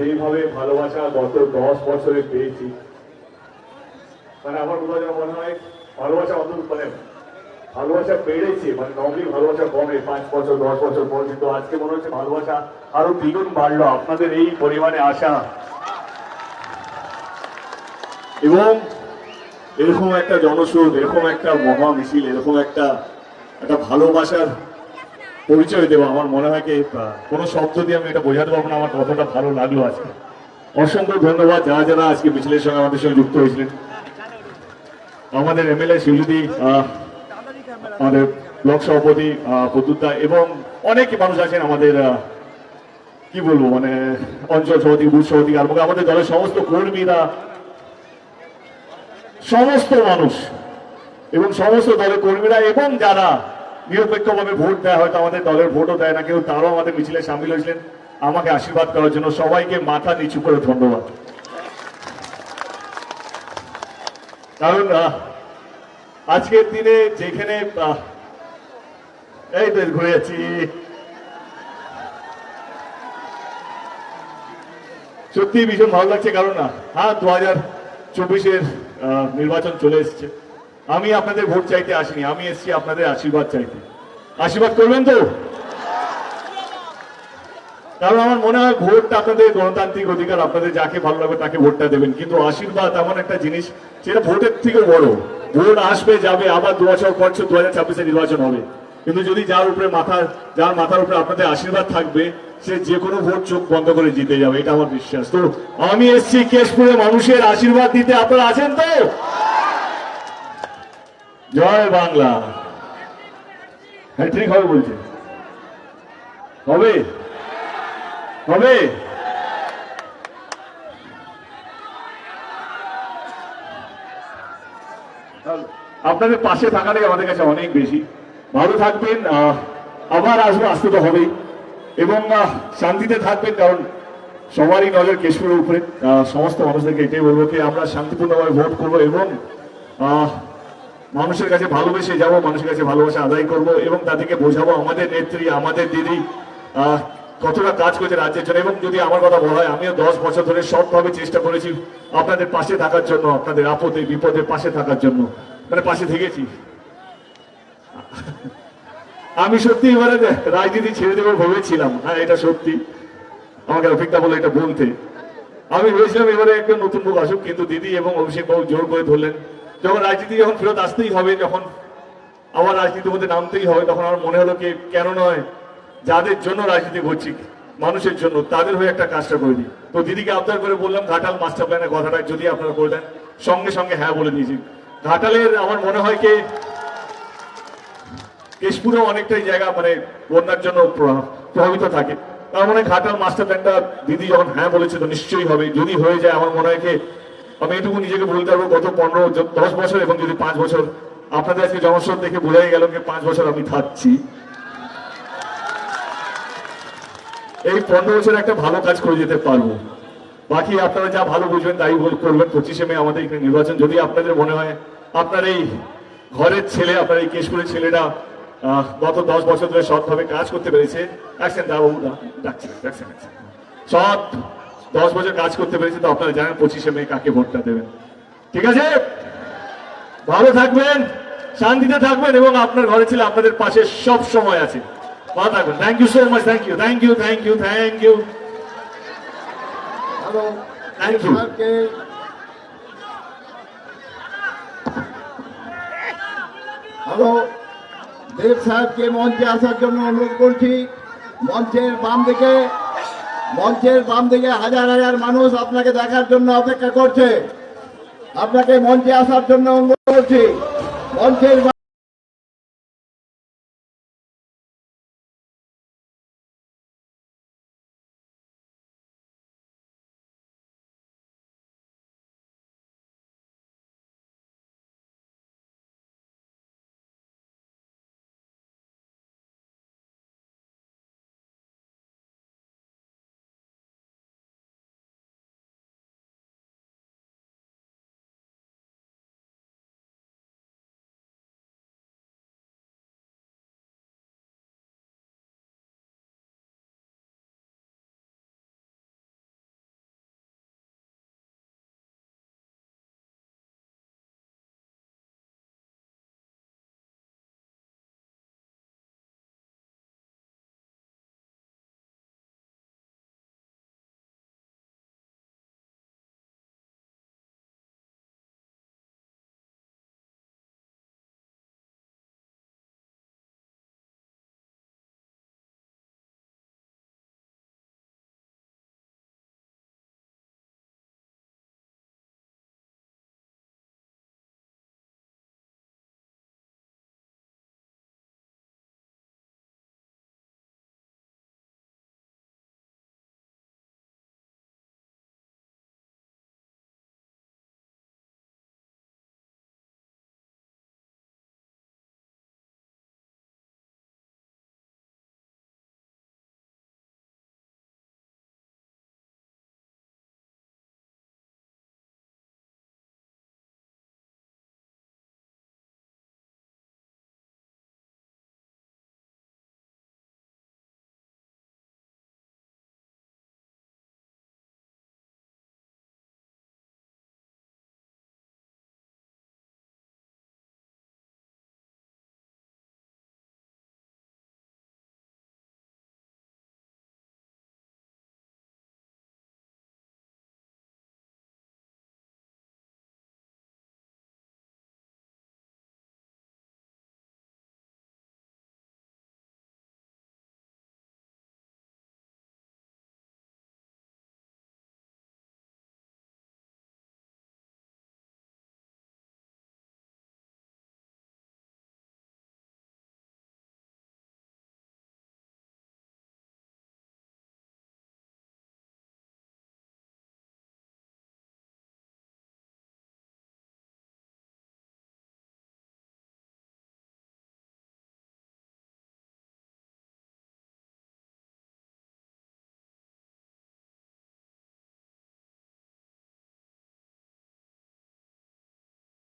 যেইভাবে ভালোবাসা গত দশ বছরে পেয়েছি মানে আমার কোথাও যেন মনে হয় ভালোবাসা অত মানে ভালোবাসা বেড়েছে মানে নর্মালি ভালোবাসা কমে, পাঁচ বছর, দশ বছর পর, কিন্তু আজকে মনে হচ্ছে ভালোবাসা আরও দ্বিগুণ বাড়লো, আপনাদের এই পরিমাণে আসা এবং এরকম একটা জনস্রোত এরকম একটা মহা মিছিল এরকম একটা একটা ভালোবাসার পরিচয় দেবো। আমার মনে হয় কি কোনো শব্দ দিয়ে আমি এটা বোঝাতে পারব না। আমার কতটা ভালো লাগল আজকে। অসংখ্য ধন্যবাদ। যারা যারা আজকে মিছিলের সঙ্গে আমাদের সঙ্গে যুক্ত হয়েছিলেন। আমাদের এমএলএ শিবজুদি আমাদের ব্লক সভাপতি আহ, প্রদ্যুৎ এবং অনেক মানুষ আছেন আমাদের কি বলব মানে অঞ্চল সভাপতি বুথ সভাপতি আর আমাদের দলের সমস্ত কর্মীরা সমস্ত মানুষ এবং সমস্ত দলের কর্মীরা এবং যারা নিরপেক্ষভাবে ভোট দেয় হয়তো আমাদের দলের ভোটও দেয় না। কেউ তারাও আমাদের মিছিলে সামিল হয়েছিলেন। আমাকে আশীর্বাদ করার জন্য সবাইকে মাথা নিচু করে ধন্যবাদ। কারণ আজকের দিনে যেখানে এই তো ঘুরে যাচ্ছি। সত্যি ভীষণ ভালো লাগছে, কারণ না হ্যাঁ দু হাজার চব্বিশের নির্বাচন চলে এসেছে। আমি আপনাদের ভোট চাইতে আসিনি, আমি এসেছি আপনাদের আশীর্বাদ চাইতে। আশীর্বাদ করবেন তো? কারণ আমার মনে হয় ভোটটা আপনাদের গণতান্ত্রিক অধিকার, আপনাদের যাকে ভালো লাগবে তাকে ভোটটা দেবেন। কিন্তু আশীর্বাদ এমন একটা জিনিস যেটা ভোটের থেকে বড়। ভোট আসবে, যাবে, আবার দু বছর পর দু হাজার ছাব্বিশে নির্বাচন হবে। কিন্তু যদি যার উপরে মাথা, যার মাথার উপরে আপনাদের আশীর্বাদ থাকবে, সে যে কোনো ভোট চোখ বন্ধ করে জিতে যাবে, এটা আমার বিশ্বাস। তো আমি এসছি কেশপুরে মানুষের আশীর্বাদ দিতে, আপনারা আছেন তো? জয় বাংলা। হ্যাট্রিক হবে বলছে। হবে? হবে? আপনাদের পাশে থাকাটাই আমাদের কাছে অনেক বেশি। ভালো থাকবেন আবার আসব, আসতে তো হবেই। এবং শান্তিতে থাকবেন, কারণ সবারই নজর কেশপুরের উপরে। সমস্ত মানুষদেরকে এটাই বলব কি আমরা শান্তিপূর্ণভাবে ভোট করব এবং মানুষের কাছে ভালোবেসে যাব, মানুষের কাছে ভালোবাসা আদায় করব এবং তাদেরকে বোঝাবো, আমাদের নেত্রী, আমাদের দিদি কতটা কাজ করেছে রাজ্যের জন্য। এবং যদি আমার কথা বলা হয়, আমিও দশ বছর ধরে সবভাবে চেষ্টা করেছি আপনাদের পাশে থাকার জন্য, আপনাদের আপদে, বিপদে পাশে থাকার জন্য। মানে পাশে থেকেছি। আমি সত্যি এবারে রাজনীতি ছেড়ে দেবো ভেবেছিলাম। হ্যাঁ এটা সত্যি। আমাকে অভিজ্ঞতা বলে এটা বলতে। আমি ভেবেছিলাম এবারে একটা নতুন মুখ আসুক, কিন্তু দিদি এবং অভিষেক বাবু জোর করে ধরলেন। যখন রাজনীতি যখন ফেরত আসতেই হবে, যখন আবার রাজনীতির মধ্যে নামতেই হবে, তখন আমার মনে হলো কি, কেন নয়, যাদের জন্য রাজনীতি করছি, মানুষের জন্য, তাদের হয়ে একটা কাজটা করে দিই। তো দিদিকে আবদার করে বললাম, ঘাটাল মাস্টার প্ল্যানের কথাটা যদি আপনারা করে দেন, সঙ্গে সঙ্গে হ্যাঁ বলে দিয়েছি। ঘাটালের আমার মনে হয় কি, কেশপুরেও অনেকটাই জায়গা মানে বন্যার জন্য প্র- প্রভাবিত থাকে। তার মানে ঘাটাল মাস্টার প্ল্যানটা দিদি যখন হ্যাঁ বলেছে, তো নিশ্চয়ই হবে। যদি হয়ে যায়, আমার মনে হয় কি আমি এটুকু নিজেকে বলতে পারব, গত পনেরো দশ বছর এবং যদি পাঁচ বছর আপনাদের আজকে জনস্রোত দেখে বোঝাই গেল যে পাঁচ বছর আমি থাকছি। এই পনেরো বছর একটা ভালো কাজ করে যেতে পারব। বাকি আপনারা যা ভালো বুঝবেন তাই করবেন। পঁচিশে মে আমাদের এখানে নির্বাচন। যদি আপনাদের মনে হয় আপনার এই ঘরের ছেলে, আপনার এই কেশপুরের ছেলেটা গত দশ বছর ধরে সৎভাবে কাজ করতে পেরেছে, ডাকছেন দা বাবু দা ডাকছেন ডাকছেন ডাকছেন। সৎ দশ বছর কাজ করতে পেরেছি তো আপনারা জানেন পঁচিশে মে কাকে ভোটটা দেবেন। ঠিক আছে? ভালো থাকবেন শান্তিতে থাকবেন এবং আপনার ঘরে ছিল আপনাদের পাশে সব সময় আছে। ভালো থাকবেন। Thank you so much thank you thank you thank you thank you hello you. স্যারকে হ্যালো দেব সাহেবকে মঞ্চে আসার জন্য অনুরোধ করছি। মঞ্চের বাম দিকে মঞ্চের বাম দিকে হাজার হাজার মানুষ আপনাকে দেখার জন্য অপেক্ষা করছে। আপনাকে মঞ্চে আসার জন্য অনুরোধ করছি। মঞ্চের